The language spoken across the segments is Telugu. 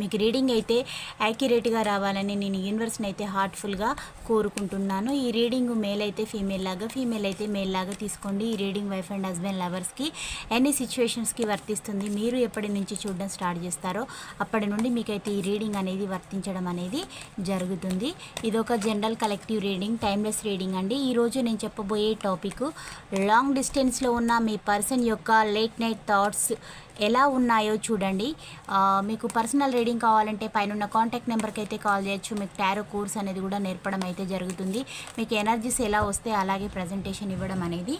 మీకు రీడింగ్ అయితే యాక్యురేట్గా రావాలని నేను యూనివర్స్ని అయితే హార్ట్ఫుల్గా కోరుకుంటున్నాను. ఈ రీడింగ్ మేల్ అయితే ఫీమేల్ లాగా ఫీమేల్ అయితే మేల్ లాగా తీసుకోండి. ఈ రీడింగ్ వైఫ్ అండ్ హస్బెండ్ లవర్స్కి ఎన్ని సిచ్యువేషన్స్కి వర్తిస్తుంది మీరు ఎప్పటి నుంచి చూడడం స్టార్ట్ చేస్తారో అప్పటి నుండి మీకైతే ఈ రీడింగ్ అనేది వర్తించడం అనేది జరుగుతుంది. ఇది ఒక general collective reading timeless reading అండి. ఈరోజు నేను చెప్పబోయే టాపిక్ లాంగ్ డిస్టెన్స్లో ఉన్న మీ పర్సన్ యొక్క లేట్ నైట్ థాట్స్ ఎలా ఉన్నాయో చూడండి. మీకు పర్సనల్ రీడింగ్ కావాలంటే పైన కాంటాక్ట్ నెంబర్కి అయితే కాల్ చేయొచ్చు. మీకు టారో కోర్స్ అనేది కూడా నేర్పడం అయితే జరుగుతుంది. మీకు ఎనర్జీస్ ఎలా వస్తే అలాగే ప్రజెంటేషన్ ఇవ్వడం అనేది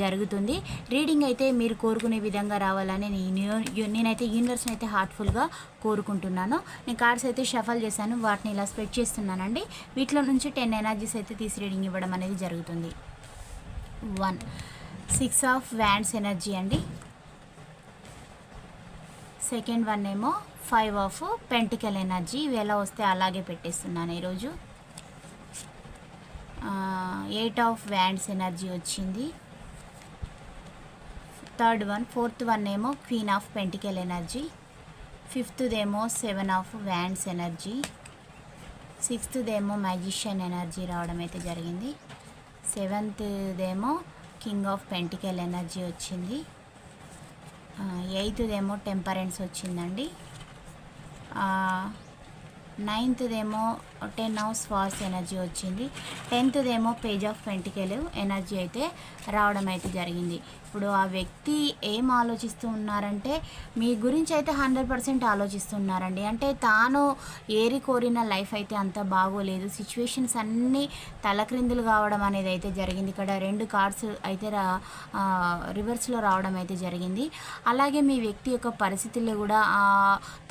జరుగుతుంది. రీడింగ్ అయితే మీరు కోరుకునే విధంగా రావాలని నేను నేనైతే యూనివర్స్ని అయితే హార్ట్ఫుల్గా కోరుకుంటున్నాను. నేను కార్డ్స్ అయితే షఫల్ చేశాను. వాటిని ఇలా స్ప్రెడ్ చేస్తున్నానండి. వీటిలో నుంచి టెన్ ఎనర్జీస్ అయితే తీసి రీడింగ్ ఇవ్వడం అనేది జరుగుతుంది. One six of wands energy అండి. సెకండ్ వన్ ఏమో ఫైవ్ ఆఫ్ పెంటికల్ ఎనర్జీ. ఇవి ఎలా వస్తే అలాగే పెట్టేస్తున్నాను ఈరోజు. ఎయిట్ ఆఫ్ వ్యాండ్స్ ఎనర్జీ వచ్చింది. థర్డ్ వన్ ఫోర్త్ వన్ ఏమో క్వీన్ ఆఫ్ పెంటికల్ ఎనర్జీ. ఫిఫ్త్దేమో సెవెన్ ఆఫ్ వ్యాండ్స్ ఎనర్జీ. సిక్స్త్దేమో మ్యాజిషియన్ ఎనర్జీ రావడం అయితే జరిగింది. సెవెంత్దేమో కింగ్ ఆఫ్ పెంటికల్ ఎనర్జీ వచ్చింది. ఎయిత్దేమో టెంపరెన్స్ వచ్చిందండి. నైన్త్దేమో టెన్ అవర్స్ స్వార్స్ ఎనర్జీ వచ్చింది. టెన్త్దేమో పేజ్ ఆఫ్ పెంటికల్ ఎనర్జీ అయితే రావడం అయితే జరిగింది. ఇప్పుడు ఆ వ్యక్తి ఏం ఆలోచిస్తూ ఉన్నారంటే మీ గురించి అయితే హండ్రెడ్ పర్సెంట్ ఆలోచిస్తున్నారండి. అంటే తాను ఏరి కోరిన లైఫ్ అయితే అంత బాగోలేదు. సిచ్యువేషన్స్ అన్నీ తలక్రిందులు కావడం అనేది అయితే జరిగింది. ఇక్కడ రెండు కార్డ్స్ అయితే రా రివర్స్లో రావడం అయితే జరిగింది. అలాగే మీ వ్యక్తి యొక్క పరిస్థితుల్లో కూడా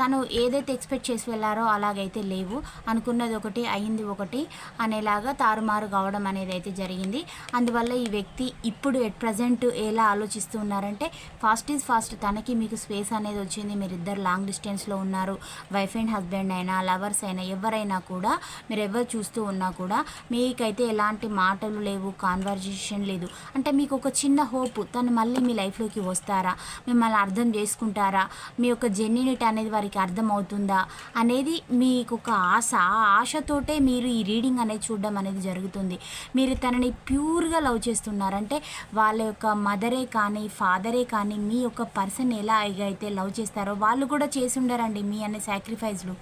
తను ఏదైతే ఎక్స్పెక్ట్ చేసి వెళ్ళారో అలాగైతే లేవు. అనుకున్నది ఒకటి అయింది ఒకటి అనేలాగా తారుమారు కావడం అనేది అయితే జరిగింది. అందువల్ల ఈ వ్యక్తి ఇప్పుడు ఎట్ ప్రజెంట్ ఎలా ఆలోచిస్తూ ఉన్నారంటే ఫాస్ట్ ఈజ్ ఫాస్ట్ తనకి మీకు స్పేస్ అనేది వచ్చింది మీరిద్దరు లాంగ్ డిస్టెన్స్లో ఉన్నారు వైఫ్ అండ్ హస్బెండ్ అయినా లవర్స్ అయినా ఎవరైనా కూడా మీరు ఎవరు చూస్తూ ఉన్నా కూడా మీకైతే ఎలాంటి మాటలు లేవు కాన్వర్జేషన్ లేదు. అంటే మీకు ఒక చిన్న హోప్ తను మళ్ళీ మీ లైఫ్లోకి వస్తారా మిమ్మల్ని అర్థం చేసుకుంటారా మీ యొక్క జెన్యునిటీ అనేది వారికి అర్థం అవుతుందా అనేది మీకు ఒక ఆశ ఆ ఆశతోటే మీరు ఈ రీడింగ్ అనేది చూడడం అనేది జరుగుతుంది. మీరు తనని ప్యూర్గా లవ్ చేస్తున్నారంటే వాళ్ళ యొక్క మదరే కానీ ఫాదరే కానీ మీ యొక్క పర్సన్ ఎలా అయితే లవ్ చేస్తారో వాళ్ళు కూడా చేసి ఉండరండి మీ అనే సాక్రిఫైస్లు.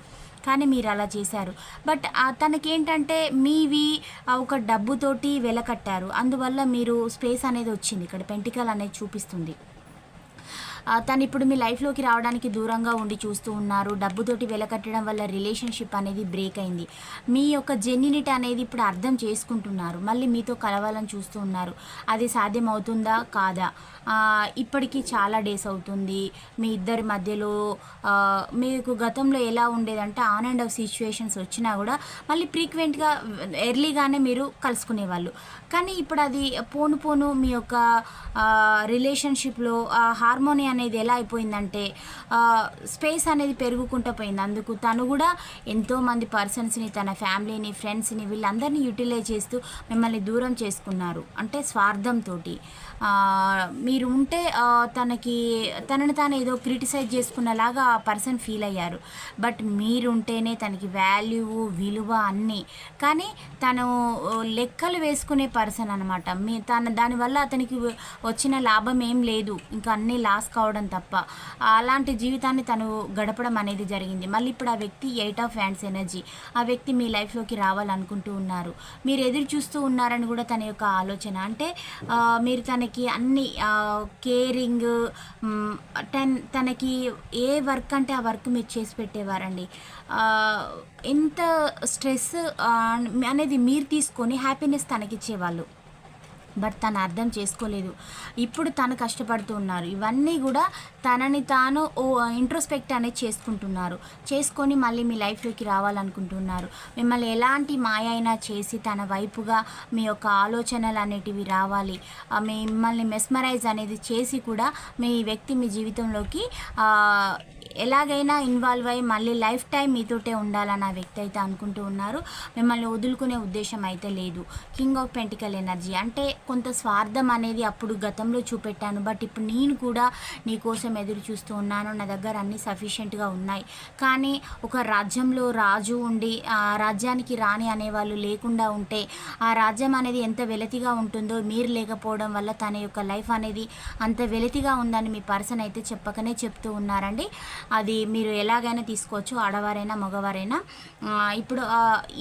కానీ మీరు అలా చేశారు. బట్ తనకేంటంటే మీవి ఒక డబ్బుతోటి వెలకట్టారు. అందువల్ల మీరు స్పేస్ అనేది వచ్చింది. ఇక్కడ పెంటికల్ అనేది చూపిస్తుంది. తను ఇప్పుడు మీ లైఫ్లోకి రావడానికి దూరంగా ఉండి చూస్తూ ఉన్నారు. డబ్బుతోటి వెలకట్టడం వల్ల రిలేషన్షిప్ అనేది బ్రేక్ అయింది. మీ యొక్క జెన్యునిటీ అనేది ఇప్పుడు అర్థం చేసుకుంటున్నారు. మళ్ళీ మీతో కలవాలని చూస్తూ ఉన్నారు. అది సాధ్యం అవుతుందా కాదా ఇప్పటికీ చాలా డేస్ అవుతుంది. మీ ఇద్దరి మధ్యలో మీకు గతంలో ఎలా ఉండేదంటే ఆన్ అండ్ ఆఫ్ సిచ్యువేషన్స్ వచ్చినా కూడా మళ్ళీ ఫ్రీక్వెంట్గా ఎర్లీగానే మీరు కలుసుకునేవాళ్ళు. కానీ ఇప్పుడు అది పోను పోను మీ యొక్క రిలేషన్షిప్లో హార్మోని అనేది ఎలా అయిపోయిందంటే స్పేస్ అనేది పెరుగుకుంటూ పోయింది. అందుకు తను కూడా ఎంతోమంది పర్సన్స్ని తన ఫ్యామిలీని ఫ్రెండ్స్ని వీళ్ళందరినీ యూటిలైజ్ చేస్తూ మిమ్మల్ని దూరం చేసుకున్నారు. అంటే స్వార్థంతో మీరు ఉంటే తనకి తనని తాను ఏదో క్రిటిసైజ్ చేసుకున్నలాగా ఆ పర్సన్ ఫీల్ అయ్యారు. బట్ మీరుంటేనే తనకి వాల్యూ విలువ అన్నీ. కానీ తను లెక్కలు వేసుకునే పర్సన్ అనమాట మీ తన దానివల్ల అతనికి వచ్చిన లాభం ఏం లేదు. ఇంకా అన్నీ లాస్ కావడం తప్ప. అలాంటి జీవితాన్ని తను గడపడం అనేది జరిగింది. మళ్ళీ ఇప్పుడు ఆ వ్యక్తి ఎయిట్ ఆఫ్ హ్యాండ్స్ ఎనర్జీ. ఆ వ్యక్తి మీ లైఫ్లోకి రావాలనుకుంటూ ఉన్నారు. మీరు ఎదురు చూస్తూ ఉన్నారని కూడా తన యొక్క ఆలోచన. అంటే మీరు తన తనకి అన్ని కేరింగ్ టెన్ తనకి ఏ వర్క్ అంటే ఆ వర్క్ మీరు చేసి పెట్టేవారండి. ఎంత స్ట్రెస్ అనేది మీరు తీసుకొని హ్యాపీనెస్ తనకిచ్చేవాళ్ళు. బట్ తను అర్థం చేసుకోలేదు. ఇప్పుడు తను కష్టపడుతూ ఉన్నారు. ఇవన్నీ కూడా తనని తాను ఓ ఇంట్రోస్పెక్ట్ అనేది చేసుకుంటున్నారు. చేసుకొని మళ్ళీ మీ లైఫ్లోకి రావాలనుకుంటున్నారు. మిమ్మల్ని ఎలాంటి మాయ అయినా చేసి తన వైపుగా మీ యొక్క ఆలోచనలు అనేటివి రావాలి. మిమ్మల్ని మెస్మరైజ్ అనేది చేసి కూడా మీ వ్యక్తి మీ జీవితంలోకి ఎలాగైనా ఇన్వాల్వ్ అయ్యి మళ్ళీ లైఫ్ టైం మీతోటే ఉండాలని ఆ వ్యక్తి అయితే అనుకుంటూ ఉన్నారు. మిమ్మల్ని వదులుకునే ఉద్దేశం అయితే లేదు. కింగ్ ఆఫ్ పెంటికల్ ఎనర్జీ అంటే కొంత స్వార్థం అనేది అప్పుడు గతంలో చూపెట్టాను. బట్ ఇప్పుడు నేను కూడా నీ కోసం ఎదురు చూస్తూ ఉన్నాను. నా దగ్గర అన్నీ సఫిషియెంట్గా ఉన్నాయి. కానీ ఒక రాజ్యంలో రాజు ఉండి ఆ రాజ్యానికి రాణి అనేవాళ్ళు లేకుండా ఉంటే ఆ రాజ్యం అనేది ఎంత వెలతిగా ఉంటుందో మీరు లేకపోవడం వల్ల తన యొక్క లైఫ్ అనేది అంత వెలతిగా ఉందని మీ పర్సన్ అయితే చెప్పకనే చెప్తూ ఉన్నారండి. అది మీరు ఎలాగైనా తీసుకోవచ్చు ఆడవారైనా మగవారైనా. ఇప్పుడు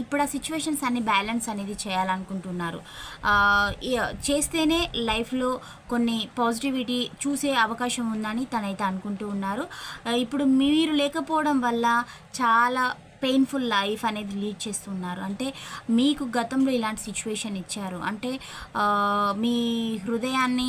ఇప్పుడు ఆ సిచ్యువేషన్స్ అన్ని బ్యాలెన్స్ అనేది చేయాలనుకుంటున్నారు. చేస్తేనే లైఫ్లో కొన్ని పాజిటివిటీ చూసే అవకాశం ఉందని తనైతే అనుకుంటూ ఉన్నారు. ఇప్పుడు మీరు లేకపోవడం వల్ల చాలా పెయిన్ఫుల్ లైఫ్ అనేది లీడ్ చేస్తున్నారు. అంటే మీకు గతంలో ఇలాంటి సిచ్యువేషన్ ఇచ్చారు. అంటే మీ హృదయాన్ని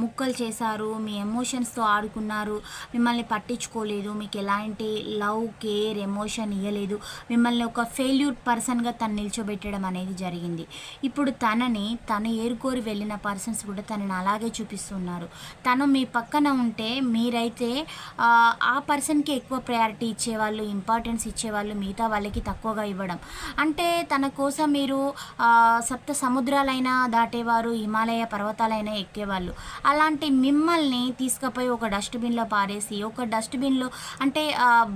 ముక్కలు చేశారు మీ ఎమోషన్స్తో ఆడుకున్నారు మిమ్మల్ని పట్టించుకోలేదు మీకు ఎలాంటి లవ్ కేర్ ఎమోషన్ ఇవ్వలేదు మిమ్మల్ని ఒక ఫెయిల్యూర్ పర్సన్గా తను నిల్చోబెట్టడం అనేది జరిగింది. ఇప్పుడు తనని తను ఏరుకోరి వెళ్ళిన పర్సన్స్ కూడా తనని అలాగే చూపిస్తున్నారు. తను మీ పక్కన ఉంటే మీరైతే ఆ, ఆ పర్సన్కి ఎక్కువ ప్రయారిటీ ఇచ్చేవాళ్ళు ఇంపార్టెన్స్ ఇచ్చేవాళ్ళు మిగతా వాళ్ళకి తక్కువగా ఇవ్వడం. అంటే తన కోసం మీరు సప్త సముద్రాలైనా దాటేవారు హిమాలయ పర్వతాలైనా ఎక్కేవాళ్ళు. అలాంటి మిమ్మల్ని తీసుకుపోయి ఒక డస్ట్బిన్లో పారేసి ఒక డస్ట్బిన్లో అంటే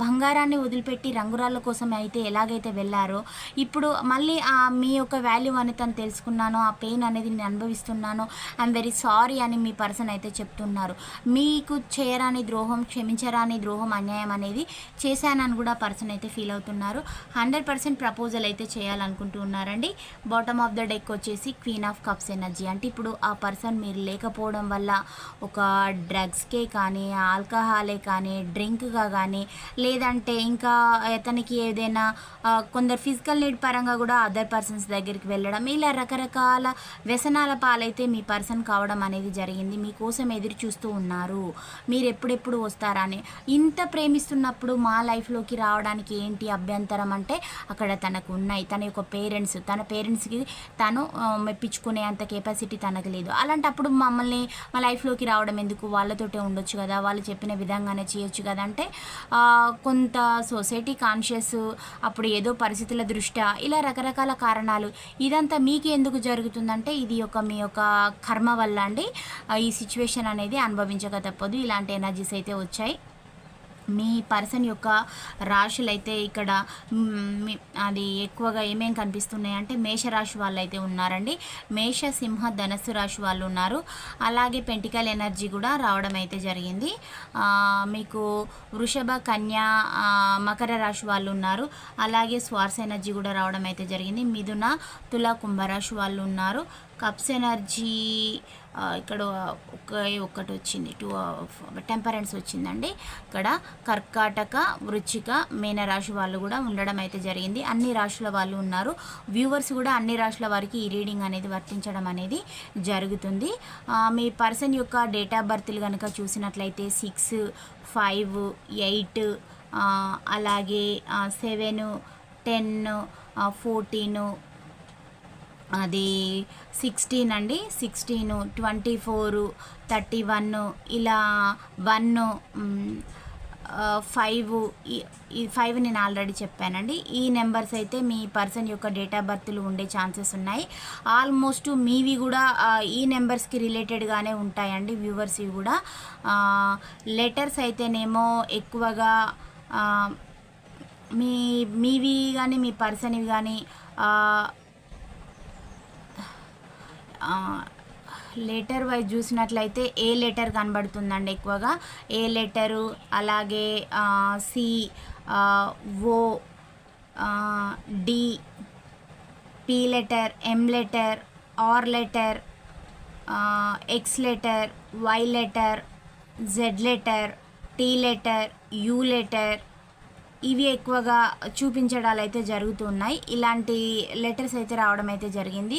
బంగారాన్ని వదిలిపెట్టి రంగురాళ్ళ కోసం అయితే ఎలాగైతే వెళ్ళారో ఇప్పుడు మళ్ళీ మీ యొక్క వాల్యూ అని తను తెలుసుకున్నాను ఆ పెయిన్ అనేది నేను అనుభవిస్తున్నాను ఐఎమ్ వెరీ సారీ అని మీ పర్సన్ అయితే చెప్తున్నారు. మీకు చేయరాని ద్రోహం క్షమించరాని ద్రోహం అన్యాయం అనేది చేశానని కూడా పర్సన్ అయితే ఫీల్ అవుతున్నారు. హండ్రెడ్ పర్సెంట్ ప్రపోజల్ అయితే చేయాలనుకుంటూ ఉన్నారండి. బాటమ్ ఆఫ్ ద డెక్ వచ్చేసి క్వీన్ ఆఫ్ కప్స్ ఎనర్జీ. అంటే ఇప్పుడు ఆ పర్సన్ మీరు లేకపోవడం వల్ల ఒక డ్రగ్స్కే కానీ ఆల్కహాలే కానీ డ్రింక్గా కానీ లేదంటే ఇంకా అతనికి ఏదైనా కొందరు ఫిజికల్ నీడ్ పరంగా కూడా అదర్ పర్సన్స్ దగ్గరికి వెళ్ళడం ఇలా రకరకాల వ్యసనాల పాలైతే మీ పర్సన్ కావడం అనేది జరిగింది. మీకోసం ఎదురు చూస్తూ ఉన్నారు. మీరు ఎప్పుడెప్పుడు వస్తారని. ఇంత ప్రేమిస్తున్నప్పుడు మా లైఫ్లోకి రావడానికి ఏంటి అభ్యంతరం అంటే అక్కడ తనకు ఉన్నాయి. తన యొక్క పేరెంట్స్ తన పేరెంట్స్కి తను మెప్పించుకునే అంత కెపాసిటీ తనకు లేదు. అలాంటప్పుడు మమ్మల్ని మా లైఫ్లోకి రావడం ఎందుకు? వాళ్ళతోటే ఉండొచ్చు కదా? వాళ్ళు చెప్పిన విధంగానే చేయొచ్చు కదా? అంటే కొంత సొసైటీ కాన్షియస్ అప్పుడు ఏదో పరిస్థితుల దృష్ట్యా ఇలా రకరకాల కారణాలు. ఇదంతా మీకు ఎందుకు జరుగుతుందంటే ఇది ఒక మీ యొక్క కర్మ వల్ల అండి. ఈ సిచ్యువేషన్ అనేది అనుభవించక తప్పదు. ఇలాంటి ఎనర్జీస్ అయితే వచ్చాయి. మీ పర్సన్ యొక్క రాశులు అయితే ఇక్కడ మీ- అది ఎక్కువగా ఏమేం కనిపిస్తున్నాయి అంటే మేషరాశి వాళ్ళు అయితే ఉన్నారండి. మేష సింహ ధనస్సు రాశి వాళ్ళు ఉన్నారు. అలాగే పెంటికల్ ఎనర్జీ కూడా రావడం అయితే జరిగింది. మీకు వృషభ కన్య మకర రాశి వాళ్ళు ఉన్నారు. అలాగే స్వార్స్ ఎనర్జీ కూడా రావడం అయితే జరిగింది. మిథున తుల కుంభరాశి వాళ్ళు ఉన్నారు. కప్స్ ఎనర్జీ ఇక్కడ ఒక ఒక్కటి వచ్చింది. టూ టెంపరెన్స్ వచ్చిందండి. ఇక్కడ కర్కాటక వృచ్చిక మీనరాశి వాళ్ళు కూడా ఉండడం అయితే జరిగింది. అన్ని రాశుల వాళ్ళు ఉన్నారు. వ్యూవర్స్ కూడా అన్ని రాశుల వారికి ఈ రీడింగ్ అనేది వర్తించడం అనేది జరుగుతుంది. మీ పర్సన్ యొక్క డేట్ ఆఫ్ బర్త్లు కనుక చూసినట్లయితే సిక్స్ ఫైవ్ ఎయిట్ అలాగే సెవెన్ టెన్ ఫోర్టీను అది సిక్స్టీన్ అండి. Sixteen twenty four thirty one ఇలా వన్ ఫైవ్ ఈ ఫైవ్ నేను ఆల్రెడీ చెప్పానండి. ఈ నెంబర్స్ అయితే మీ పర్సన్ యొక్క డేట్ ఆఫ్ బర్త్లు ఉండే ఛాన్సెస్ ఉన్నాయి. ఆల్మోస్ట్ మీవి కూడా ఈ నెంబర్స్కి రిలేటెడ్గానే ఉంటాయండి వ్యూవర్స్వి కూడా. లెటర్స్ అయితేనేమో ఎక్కువగా మీ మీవి కానీ మీ పర్సన్వి కానీ లెటర్ వైజ్ చూసినట్లయితే ఏ లెటర్ కనబడుతుందండి ఎక్కువగా? ఏ లెటరు అలాగే C O D P letter M letter R letter X letter Y letter Z letter T letter U letter ఇవి ఎక్కువగా చూపించడాలు అయితే జరుగుతున్నాయి. ఇలాంటి లెటర్స్ అయితే రావడం అయితే జరిగింది